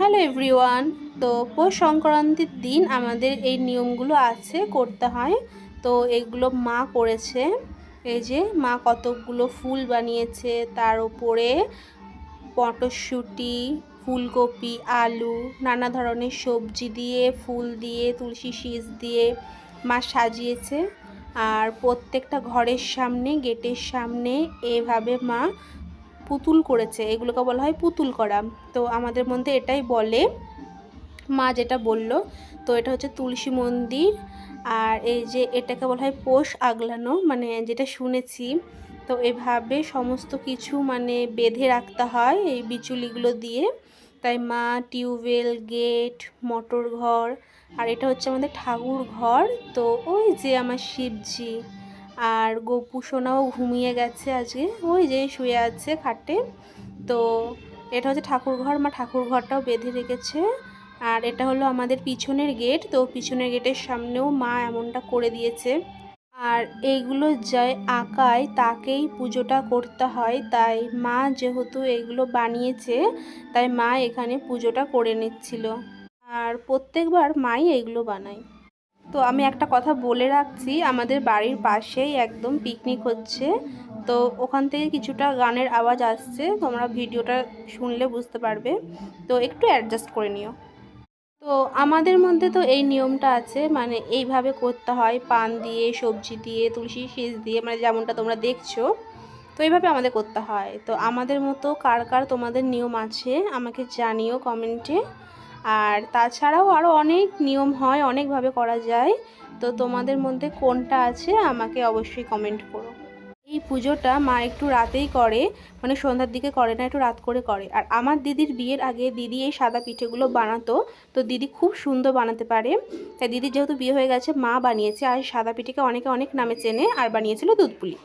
Hello everyone. তো পৌষ সংক্রান্তির দিন আমাদের এই নিয়মগুলো আছে, করতে হয়। তো এগুলো মা করেছে। এই যে মা কতকগুলো ফুল বানিয়েছে, তার উপরে মটরশুঁটি, ফুলকপি, আলু, নানা ধরনের সবজি দিয়ে, ফুল দিয়ে, তুলসী শীষ দিয়ে মা সাজিয়েছে। আর প্রত্যেকটা ঘরের সামনে, গেটের সামনে এভাবে মা পুতুল করেছে, এগুলোকে বলা হয় পুতুল করা। তো আমাদের মধ্যে এটাই বলে। মা যেটা বলল, তো এটা হচ্ছে তুলসী মন্দির। আর এই যে এটাকে বলা হয় পোষ আগলানো মানে যেটা শুনেছি। তো এভাবে সমস্ত কিছু মানে বেঁধে রাখতে হয় এই বিচুলিগুলো দিয়ে। তাই মা, টিউবওয়েল, গেট, মোটর ঘর, আর এটা হচ্ছে আমাদের ঠাকুর ঘর। তো ওই যে আমার শিবজি আর গোপু সোনাও ঘুমিয়ে গেছে আজকে। ওই যে শুয়ে আছে খাটে। তো এটা হচ্ছে ঠাকুর ঘর মা ঠাকুর ঘরটাও বেঁধে রেখেছে। আর এটা হলো আমাদের পিছনের গেট। তো পিছনের গেটের সামনেও মা এমনটা করে দিয়েছে। আর এইগুলো যাই আঁকায়, তাকেই পুজোটা করতে হয়। তাই মা যেহেতু এগুলো বানিয়েছে, তাই মা এখানে পুজোটা করে নিচ্ছিল। আর প্রত্যেকবার মাই এগুলো বানায়। তো আমি একটা কথা বলে রাখছি, আমাদের বাড়ির পাশেই একদম পিকনিক হচ্ছে। তো ওখান থেকে কিছুটা গানের আওয়াজ আসছে, তোমরা ভিডিওটা শুনলে বুঝতে পারবে। তো একটু অ্যাডজাস্ট করে নিও। তো আমাদের মধ্যে তো এই নিয়মটা আছে মানে এইভাবে করতে হয়, পান দিয়ে, সবজি দিয়ে, তুলসী শীষ দিয়ে মানে যেমনটা তোমরা দেখছ, তো এইভাবে আমাদের করতে হয়। তো আমাদের মতো কার কার তোমাদের নিয়ম আছে, আমাকে জানিও কমেন্টে আর তাছাড়াও আরও অনেক নিয়ম হয়, অনেকভাবে করা যায়। তো তোমাদের মধ্যে কোনটা আছে আমাকে অবশ্যই কমেন্ট করো। এই পুজোটা মা একটু রাতেই করে মানে সন্ধ্যার দিকে করে না, একটু রাত করে করে। আর আমার দিদির বিয়ের আগে দিদি এই সাদা পিঠেগুলো বানাতো, তো দিদি খুব সুন্দর বানাতে পারে। তাই দিদির যেহেতু বিয়ে হয়ে গেছে, মা বানিয়েছে। আর সাদা পিঠেকে অনেকে অনেক নামে চেনে, আর বানিয়েছিল দুধপুলি।